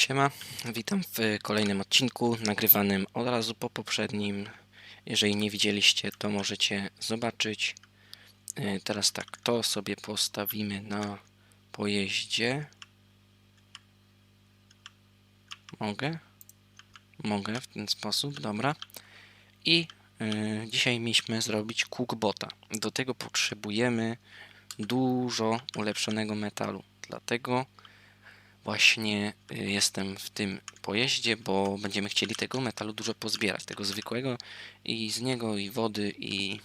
Siema, witam w kolejnym odcinku, nagrywanym od razu po poprzednim. Jeżeli nie widzieliście, to możecie zobaczyć. E, Teraz tak, to sobie postawimy na pojeździe. Mogę? Mogę w ten sposób, dobra. I e, dzisiaj mieliśmy zrobić cookbota. Do tego potrzebujemy dużo ulepszonego metalu. Dlatego właśnie y, jestem w tym pojeździe, bo będziemy chcieli tego metalu dużo pozbierać, tego zwykłego i z niego i wody i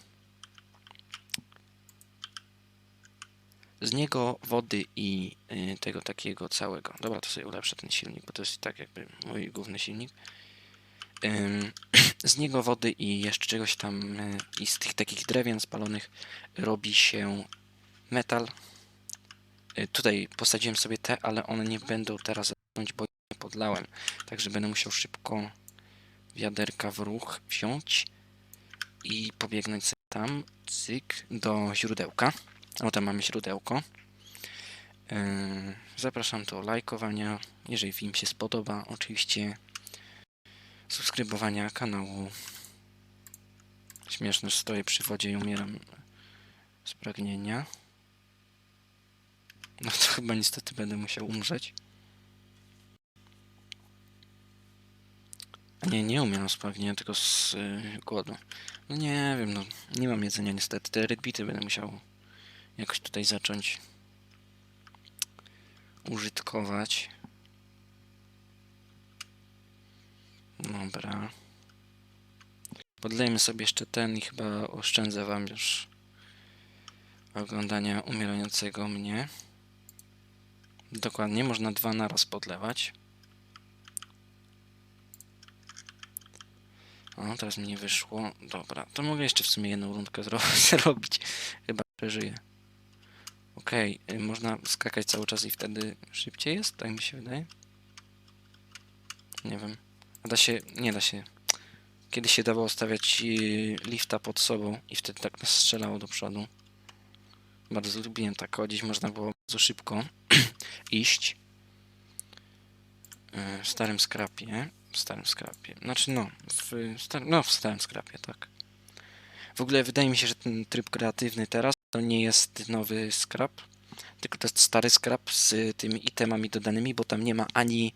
z niego wody i y, tego takiego całego. Dobra, to sobie ulepszę ten silnik, bo to jest tak jakby mój główny silnik. Z niego wody i jeszcze czegoś tam y, i z tych takich drewien spalonych robi się metal. Y, Tutaj posadziłem sobie te, ale one nie będą teraz rosnąć, bo nie podlałem. Także będę musiał szybko wiaderka w ruch wziąć i pobiegnąć sobie tam, cyk, do źródełka. O, tam mamy źródełko. Yy, Zapraszam do lajkowania, jeżeli film się spodoba. Oczywiście subskrybowania kanału. Śmieszne, stoję przy wodzie i umieram z pragnienia. No to chyba niestety będę musiał umrzeć. Nie, nie umieram z tylko z y, głodu. No nie wiem, no nie mam jedzenia niestety. Te redbity będę musiał jakoś tutaj zacząć użytkować. Dobra. Podlejmy sobie jeszcze ten i chyba oszczędzę wam już oglądania umierającego mnie. Dokładnie, można dwa naraz podlewać. O, teraz mi nie wyszło. Dobra, to mogę jeszcze w sumie jedną rundkę zro zrobić. Chyba przeżyję. Okej, y, można skakać cały czas i wtedy szybciej jest? Tak mi się wydaje. Nie wiem. A da się... nie da się. Kiedyś się dawało stawiać y, lifta pod sobą i wtedy tak nas strzelało do przodu. Bardzo lubiłem tak chodzić, można było bardzo szybko iść. E, W starym skrapie. W starym skrapie. Znaczy no, w, star no, w starym skrapie, tak. W ogóle wydaje mi się, że ten tryb kreatywny teraz to nie jest nowy skrap, tylko to jest stary skrap z tymi itemami dodanymi, bo tam nie ma ani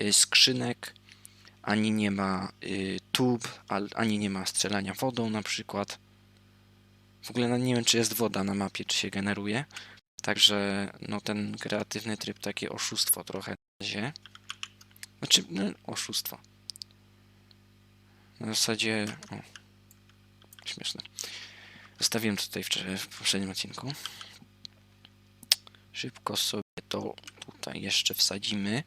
y, skrzynek, ani nie ma y, tub, ani nie ma strzelania wodą na przykład. W ogóle no, nie wiem, czy jest woda na mapie, czy się generuje. Także no ten kreatywny tryb, takie oszustwo trochę na razie. Znaczy, no, oszustwo. Na zasadzie... O, śmieszne. Zostawiłem tutaj wczoraj w poprzednim odcinku. Szybko sobie to tutaj jeszcze wsadzimy.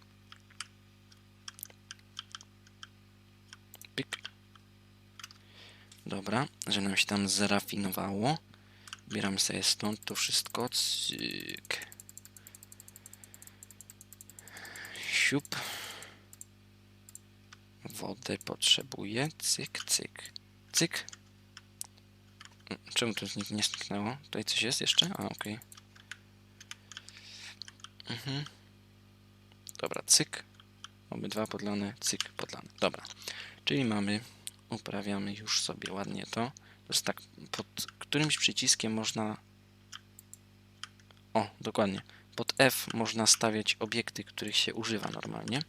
Pyk. Dobra, że nam się tam zrafinowało. Bieram sobie stąd to wszystko. Cyk. Siup. Wodę potrzebuję. Cyk, cyk. Cyk. Mm, Czemu to znik nie zniknęło? Tutaj coś jest jeszcze? A, okej. Mhm. Dobra, cyk. Obydwa podlane, cyk, podlane. Dobra. Czyli mamy, uprawiamy już sobie ładnie to. Jest tak, pod którymś przyciskiem można... O, dokładnie. Pod F można stawiać obiekty, których się używa normalnie.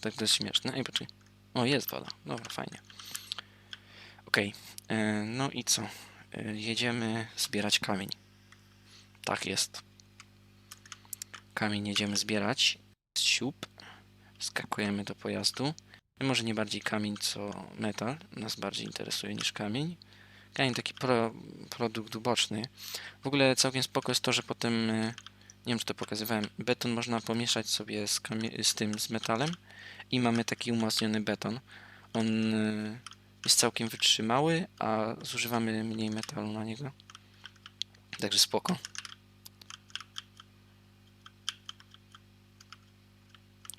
Tak to jest śmieszne. Ej, poczekaj. O, jest woda. Dobra, fajnie. Okej. e, No i co? E, Jedziemy zbierać kamień. Tak jest. Kamień jedziemy zbierać. Siup. Skakujemy do pojazdu. Może nie bardziej kamień, co metal. Nas bardziej interesuje niż kamień. Kamień taki pro, produkt uboczny. W ogóle całkiem spoko jest to, że potem, e, nie wiem czy to pokazywałem, beton można pomieszać sobie z, z tym, z metalem i mamy taki umocniony beton. On e, jest całkiem wytrzymały, a zużywamy mniej metalu na niego. Także spoko.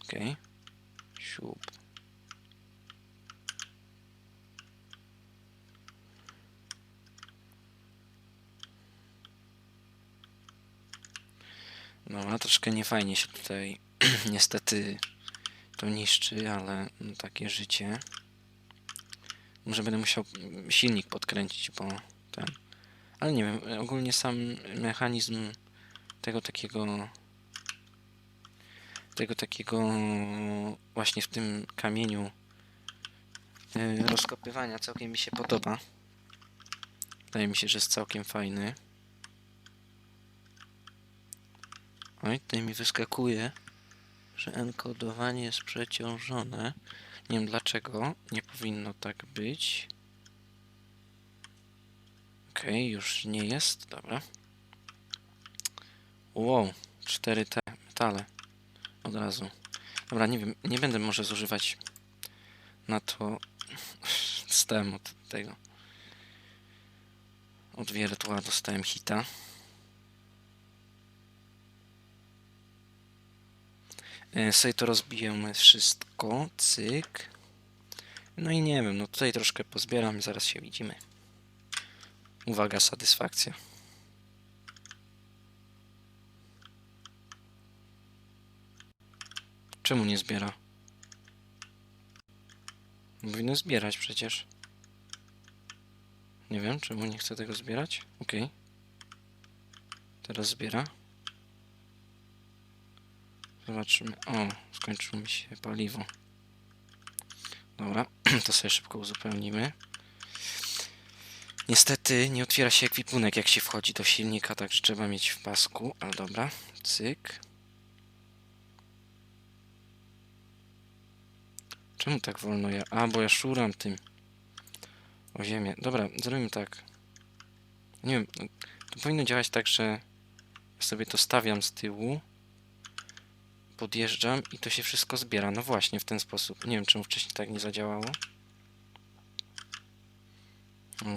Okej. Siup. No, troszkę niefajnie się tutaj niestety to niszczy, ale no, takie życie. Może będę musiał silnik podkręcić, bo ten. Ale nie wiem, ogólnie sam mechanizm tego takiego. Tego takiego właśnie w tym kamieniu yy, rozkopywania całkiem mi się podoba. Wydaje mi się, że jest całkiem fajny. Oj, tutaj mi wyskakuje, że enkodowanie jest przeciążone. Nie wiem dlaczego, nie powinno tak być. Okej, już nie jest, dobra. Wow, cztery te metale od razu. Dobra, nie wiem, nie będę może zużywać na to dostałem od tego. Od wiertła dostałem hita. E, Sobie to rozbijemy wszystko, cyk. No i nie wiem, no tutaj troszkę pozbieram, zaraz się widzimy. Uwaga, satysfakcja. Czemu nie zbiera? Powinno zbierać przecież. Nie wiem, czemu nie chce tego zbierać. Okej. Teraz zbiera. Zobaczymy. O, skończyło mi się paliwo. Dobra, to sobie szybko uzupełnimy. Niestety nie otwiera się ekwipunek, jak się wchodzi do silnika, także trzeba mieć w pasku. Ale dobra, cyk. Czemu tak wolno ja? A, bo ja szuram tym. O ziemię. Dobra, zrobimy tak. Nie wiem, to powinno działać tak, że sobie to stawiam z tyłu. Podjeżdżam i to się wszystko zbiera. No właśnie, w ten sposób. Nie wiem, czemu wcześniej tak nie zadziałało.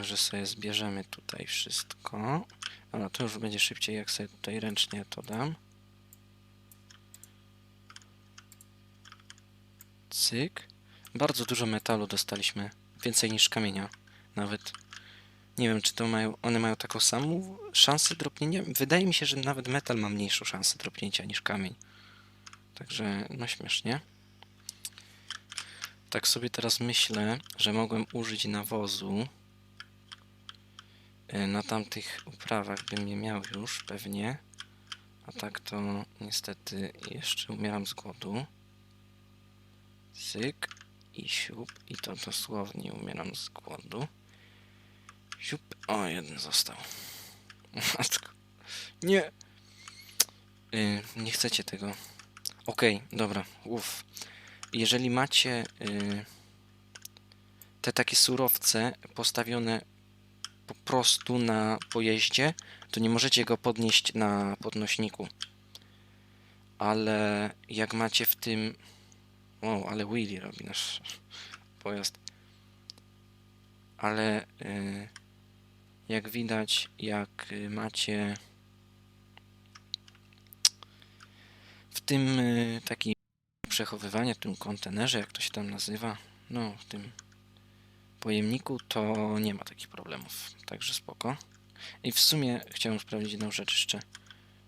Że sobie zbierzemy tutaj wszystko. Ale to już będzie szybciej, jak sobie tutaj ręcznie to dam. Cyk. Bardzo dużo metalu dostaliśmy. Więcej niż kamienia. Nawet. Nie wiem, czy to mają. One mają taką samą szansę dropnięcia. Wydaje mi się, że nawet metal ma mniejszą szansę dropnięcia niż kamień. Także, no śmiesznie. Tak sobie teraz myślę, że mogłem użyć nawozu. y, Na tamtych uprawach bym je miał już pewnie. A tak to niestety jeszcze umieram z głodu. Syk i siup. I to dosłownie umieram z głodu. Siup. O, jeden został. Matko. Nie. Y, nie chcecie tego. Okej, dobra. Uff. Jeżeli macie y, te takie surowce postawione po prostu na pojeździe, to nie możecie go podnieść na podnośniku. Ale jak macie w tym o, ale Willy robi nasz pojazd. Ale y, jak widać, jak y, macie w tym y, takim przechowywanie, w tym kontenerze, jak to się tam nazywa, no w tym pojemniku, to nie ma takich problemów. Także spoko. I w sumie chciałem sprawdzić jedną rzecz jeszcze.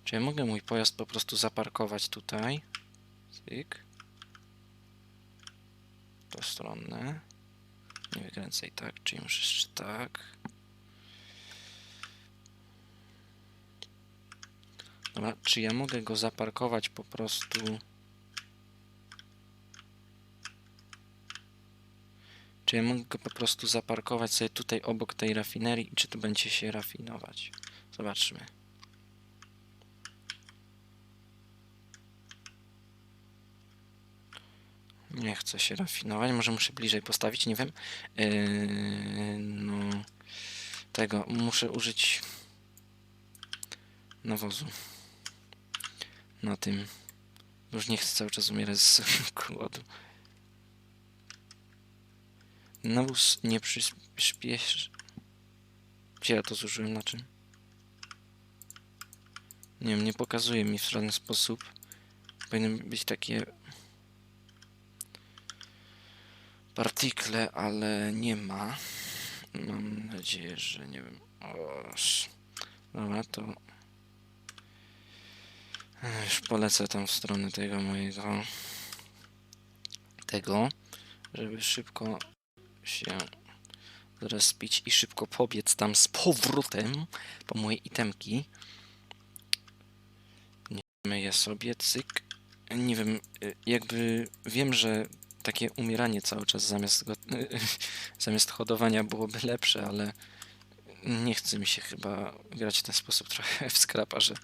Czy ja mogę mój pojazd po prostu zaparkować tutaj? Cyk to stronę. Nie wykręcaj tak, czyli muszę jeszcze tak. Dobra, czy ja mogę go zaparkować po prostu... Czy ja mogę go po prostu zaparkować sobie tutaj obok tej rafinerii i czy to będzie się rafinować? Zobaczmy. Nie chcę się rafinować, może muszę bliżej postawić, nie wiem. Yy, no, tego, muszę użyć nawozu na tym. Już nie chcę cały czas umierać z głodu. Nawóz nie przyspieszy. Gdzie ja to zużyłem? Na czym? Nie wiem, nie pokazuje mi w żaden sposób. Powinny być takie partikle, ale nie ma. Mam nadzieję, że nie wiem. Oż. Dobra, to już polecę tam w stronę tego mojego tego, żeby szybko się zrespić i szybko pobiec tam z powrotem po moje itemki. Nie je sobie, cyk. Nie wiem, y, jakby wiem, że takie umieranie cały czas zamiast, zamiast hodowania byłoby lepsze, ale nie chce mi się chyba grać w ten sposób trochę w skrapa, że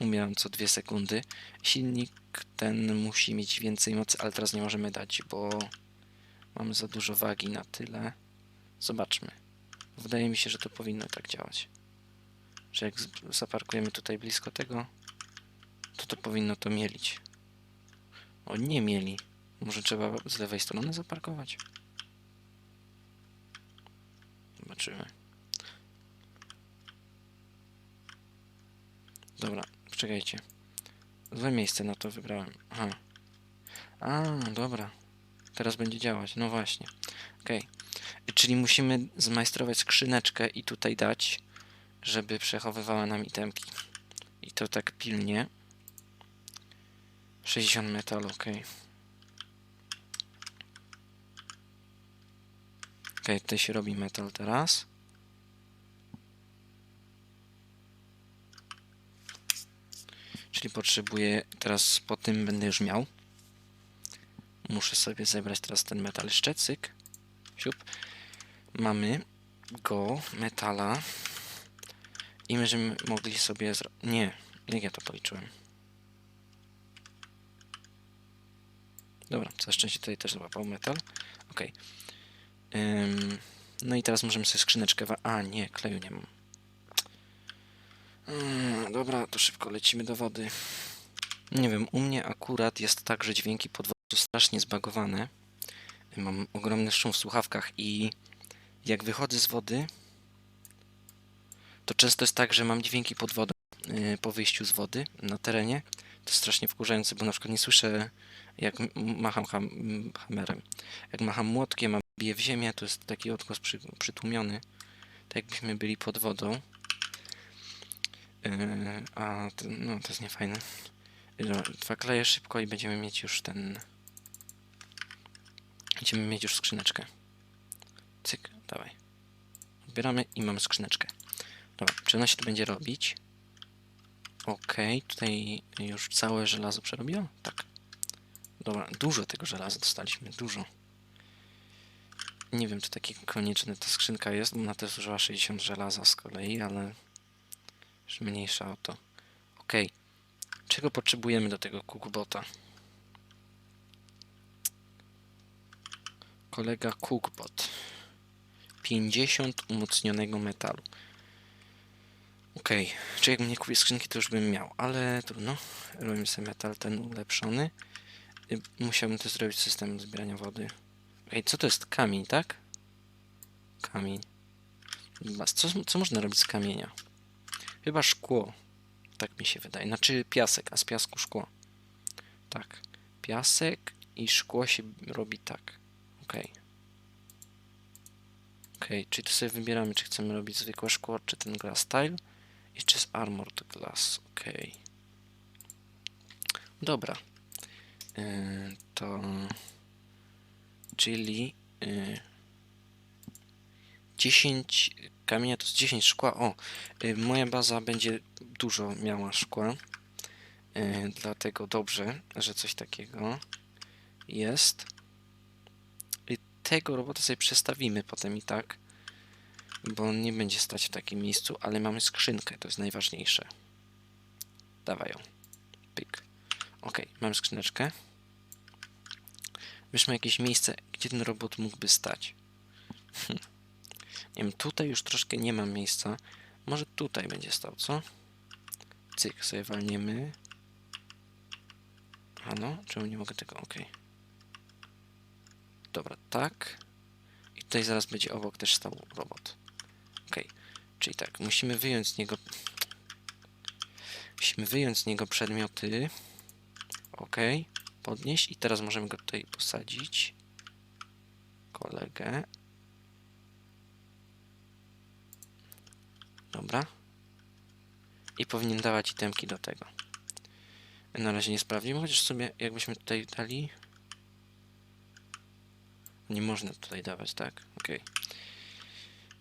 umieram co dwie sekundy. Silnik ten musi mieć więcej mocy, ale teraz nie możemy dać, bo mamy za dużo wagi na tyle. Zobaczmy. Wydaje mi się, że to powinno tak działać. Że jak zaparkujemy tutaj blisko tego, to to powinno to mielić. O, nie mieli. Może trzeba z lewej strony zaparkować? Zobaczymy. Dobra, poczekajcie. Złe miejsce na to wybrałem. Aha. A, dobra. Teraz będzie działać. No właśnie. Okej. Czyli musimy zmajstrować skrzyneczkę i tutaj dać, żeby przechowywała nam itemki. I to tak pilnie. 60 metalu, okej. Okej, tutaj się robi metal teraz. Czyli potrzebuję, teraz po tym będę już miał. Muszę sobie zebrać teraz ten metal jeszcze, cyk. Siup. Mamy go, metala. I będziemy mogli sobie. Nie, jak ja to policzyłem. Dobra, całe szczęście tutaj też złapał metal. Ok. no i teraz możemy sobie skrzyneczkę... A, nie, kleju nie mam. Mm, dobra, to szybko lecimy do wody. Nie wiem, u mnie akurat jest tak, że dźwięki pod wodą są strasznie zbagowane. Mam ogromny szum w słuchawkach i jak wychodzę z wody, to często jest tak, że mam dźwięki pod wodą yy, po wyjściu z wody na terenie. To jest strasznie wkurzające, bo na przykład nie słyszę jak macham ham, m- hammerem. Jak macham młotkiem, a w ziemię, to jest taki odgłos przy, przytłumiony. Tak jakbyśmy byli pod wodą. Yy, a to, no, to jest niefajne. Dwa kleje szybko i będziemy mieć już ten... Będziemy mieć już skrzyneczkę. Cyk, dawaj. Odbieramy i mamy skrzyneczkę. Dobra, czy ona się tu będzie robić? Okej, tutaj już całe żelazo przerobiło? Tak. Dobra, dużo tego żelaza dostaliśmy, dużo. Nie wiem, czy takie konieczne ta skrzynka jest, bo ona też zużyła 60 żelaza z kolei, ale już mniejsza o to. Okej. Czego potrzebujemy do tego cookbota? Kolega cookbot. 50 umocnionego metalu. Okej, czy jakbym nie kupił skrzynki, to już bym miał, ale trudno. Robimy sobie metal ten ulepszony. Y, Musiałbym też zrobić system zbierania wody. Okej, co to jest? Kamień, tak? Kamień. Co, co można robić z kamienia? Chyba szkło. Tak mi się wydaje. Znaczy piasek, a z piasku szkło. Tak. Piasek i szkło się robi tak. Okej. Okej, czyli tu sobie wybieramy, czy chcemy robić zwykłe szkło, czy ten glass tile. I czy jest armored glass. Okej. Dobra. Yy, to... Czyli... Yy, 10 kamienia to jest 10 szkła. O, y, moja baza będzie dużo miała szkła. Y, dlatego dobrze, że coś takiego jest. I tego robota sobie przestawimy potem i tak, bo on nie będzie stać w takim miejscu, ale mamy skrzynkę, to jest najważniejsze. Dawaj ją. Pyk. Ok, mam skrzyneczkę. Weźmy jakieś miejsce, gdzie ten robot mógłby stać. Nie wiem, tutaj już troszkę nie mam miejsca. Może tutaj będzie stał, co? Cyk, sobie walniemy. A no, czemu nie mogę tego? Ok. Dobra, tak. I tutaj zaraz będzie obok też stał robot. Ok, czyli tak, musimy wyjąć z niego... Musimy wyjąć z niego przedmioty. Ok, podnieść i teraz możemy go tutaj posadzić. Kolegę. Dobra. I powinien dawać itemki do tego. Na razie nie sprawdzimy, chociaż sobie jakbyśmy tutaj dali. Nie można tutaj dawać, tak? Okej.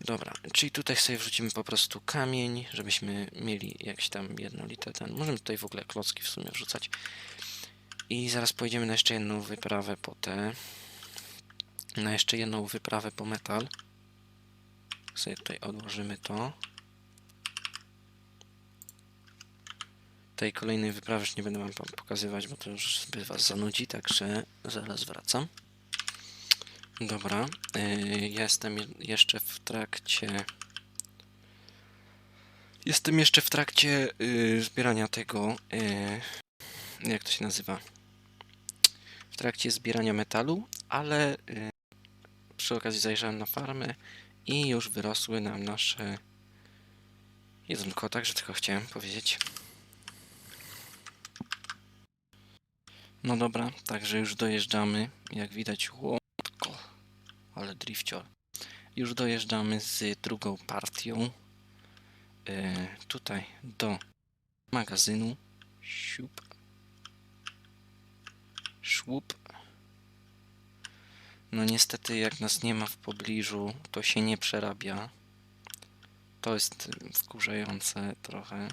Dobra, czyli tutaj sobie wrzucimy po prostu kamień, żebyśmy mieli jakieś tam jednolite ten. Możemy tutaj w ogóle klocki w sumie wrzucać. I zaraz pojedziemy na jeszcze jedną wyprawę po te. Na jeszcze jedną wyprawę po metal. Sobie tutaj odłożymy to. Tej kolejnej wyprawy już nie będę wam po- pokazywać, bo to już by was zanudzi, także zaraz wracam. Dobra, yy, jestem je- jeszcze w trakcie. Jestem jeszcze w trakcie yy, zbierania tego. Yy, jak to się nazywa? W trakcie zbierania metalu, ale yy, przy okazji zajrzałem na farmę i już wyrosły nam nasze jedzonko, także tylko chciałem powiedzieć. No dobra, także już dojeżdżamy. Jak widać, łotko, ale drifcior. Już dojeżdżamy z drugą partią. E, tutaj do magazynu. Siup. Szłup. No niestety, jak nas nie ma w pobliżu, to się nie przerabia. To jest wkurzające trochę.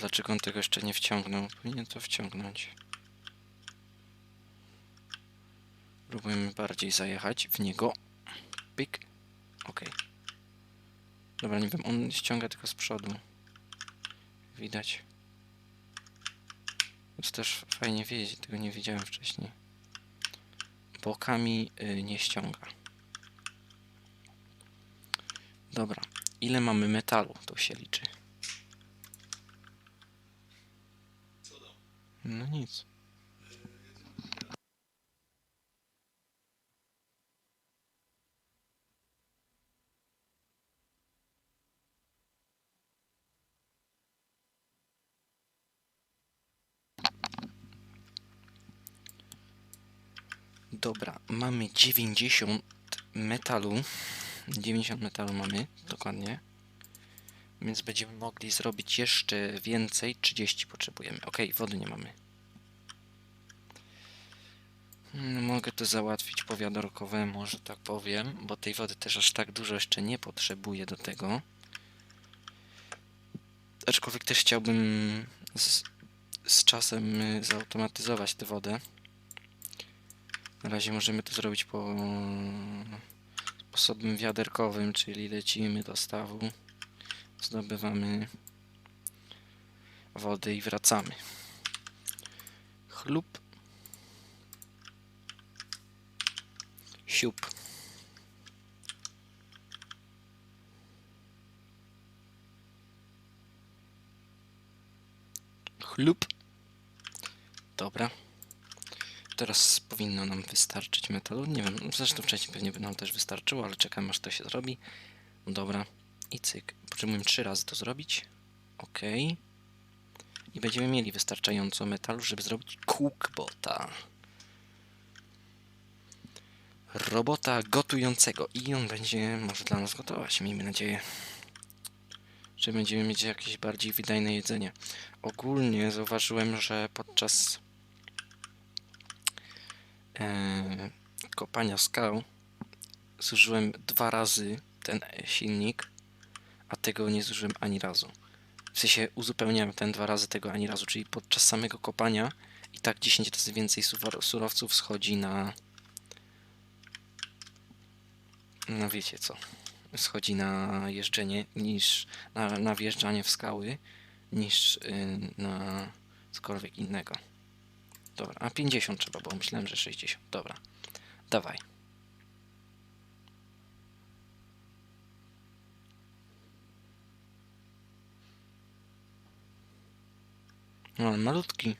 Dlaczego on tego jeszcze nie wciągnął. Powinien to wciągnąć. Próbujemy bardziej zajechać w niego. Pyk. Ok. Dobra, nie wiem, on ściąga tylko z przodu. Widać. Jest też fajnie wiedzieć, tego nie wiedziałem wcześniej. Bokami y, nie ściąga. Dobra. Ile mamy metalu? To się liczy. No nic. Dobra, mamy 90 metalu. 90 metalu mamy, dokładnie. Więc będziemy mogli zrobić jeszcze więcej. 30 potrzebujemy. Ok, wody nie mamy. Mm, Mogę to załatwić powiadorkowemu, że tak powiem, bo tej wody też aż tak dużo jeszcze nie potrzebuję do tego. Aczkolwiek też chciałbym z, z czasem y, zautomatyzować tę wodę. Na razie możemy to zrobić po sposobem wiaderkowym, czyli lecimy do stawu, zdobywamy wody i wracamy. Chlub. Siup. Chlub. Dobra. Teraz powinno nam wystarczyć metalu. Nie wiem, zresztą wcześniej pewnie by nam też wystarczyło, ale czekam aż to się zrobi. Dobra. I cyk. Potrzebujemy trzy razy to zrobić. Ok. I będziemy mieli wystarczająco metalu, żeby zrobić cookbota. Robota gotującego. I on będzie może dla nas gotować, miejmy nadzieję. Że będziemy mieć jakieś bardziej wydajne jedzenie. Ogólnie zauważyłem, że podczas e, kopania skał zużyłem dwa razy ten silnik, a tego nie zużyłem ani razu. W sensie uzupełniałem ten dwa razy tego ani razu, czyli podczas samego kopania i tak 10 razy więcej surowców schodzi na no wiecie co, schodzi na jeżdżenie niż na, na wjeżdżanie w skały niż y, na cokolwiek innego. Dobra, a 50 trzeba, bo myślałem, że 60. Dobra, dawaj. No, malutki.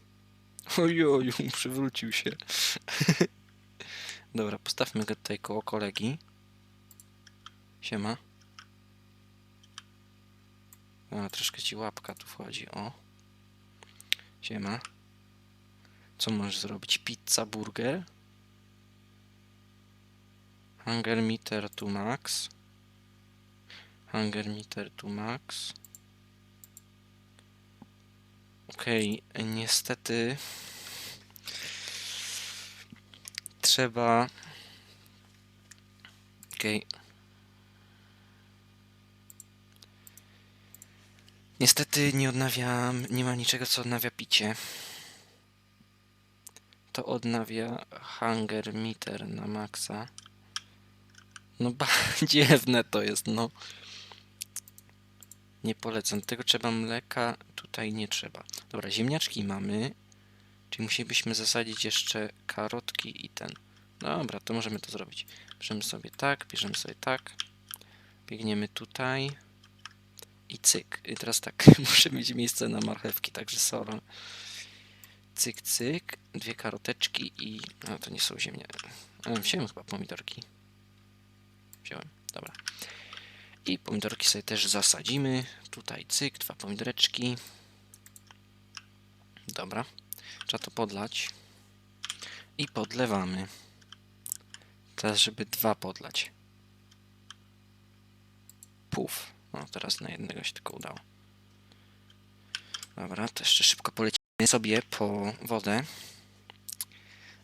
Ojoju, przywrócił się. Dobra, postawmy go tutaj koło kolegi. Siema. A, troszkę ci łapka tu wchodzi, o. Siema. Co możesz zrobić? Pizza, burger? Hunger meter to max. Hunger meter to max. Okej, niestety trzeba. Okej. Niestety nie odnawiam, nie ma niczego co odnawia picie. To odnawia hunger meter na maksa. No badziewne to jest, no. Nie polecam. Tego trzeba mleka, tutaj nie trzeba. Dobra, ziemniaczki mamy. Czyli musielibyśmy zasadzić jeszcze karotki i ten. Dobra, to możemy to zrobić. Bierzemy sobie tak, bierzemy sobie tak. Biegniemy tutaj. I cyk. I teraz tak, muszę mieć miejsce na marchewki, także sorry. Cyk, cyk. Dwie karoteczki i... No to nie są ziemniaczki. Wziąłem chyba pomidorki. Wziąłem, dobra. I pomidorki sobie też zasadzimy. Tutaj cyk, dwa pomidoreczki. Dobra. Trzeba to podlać. I podlewamy. Teraz, żeby dwa podlać. Puf. No, teraz na jednego się tylko udało. Dobra, to jeszcze szybko polecimy sobie po wodę.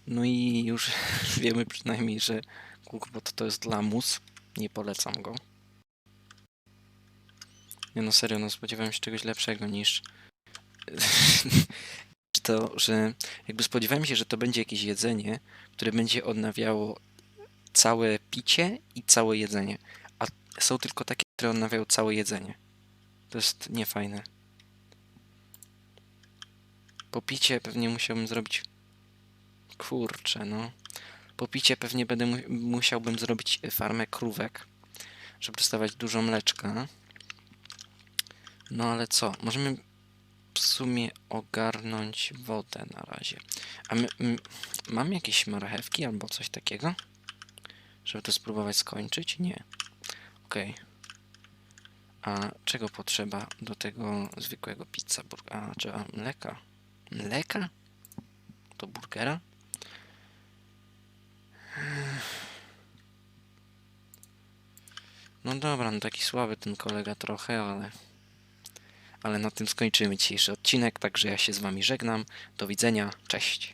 No i już wiemy przynajmniej, że Cookbot to jest lamus. Nie polecam go. Nie no serio, no spodziewałem się czegoś lepszego niż to, że jakby spodziewałem się, że to będzie jakieś jedzenie, które będzie odnawiało całe picie i całe jedzenie. A są tylko takie, które odnawiają całe jedzenie. To jest niefajne. Po picie pewnie musiałbym zrobić... Kurczę, no. Po picie pewnie będę mu musiałbym zrobić farmę krówek, żeby dostawać dużo mleczka. No ale co? Możemy w sumie ogarnąć wodę na razie. A my, m, mam jakieś marchewki albo coś takiego? Żeby to spróbować skończyć? Nie. Okej. A czego potrzeba do tego zwykłego pizza burgera? A, trzeba mleka. Mleka? Do burgera? No dobra, no taki słaby ten kolega trochę, ale... Ale na tym skończymy dzisiejszy odcinek, także ja się z wami żegnam. Do widzenia, cześć.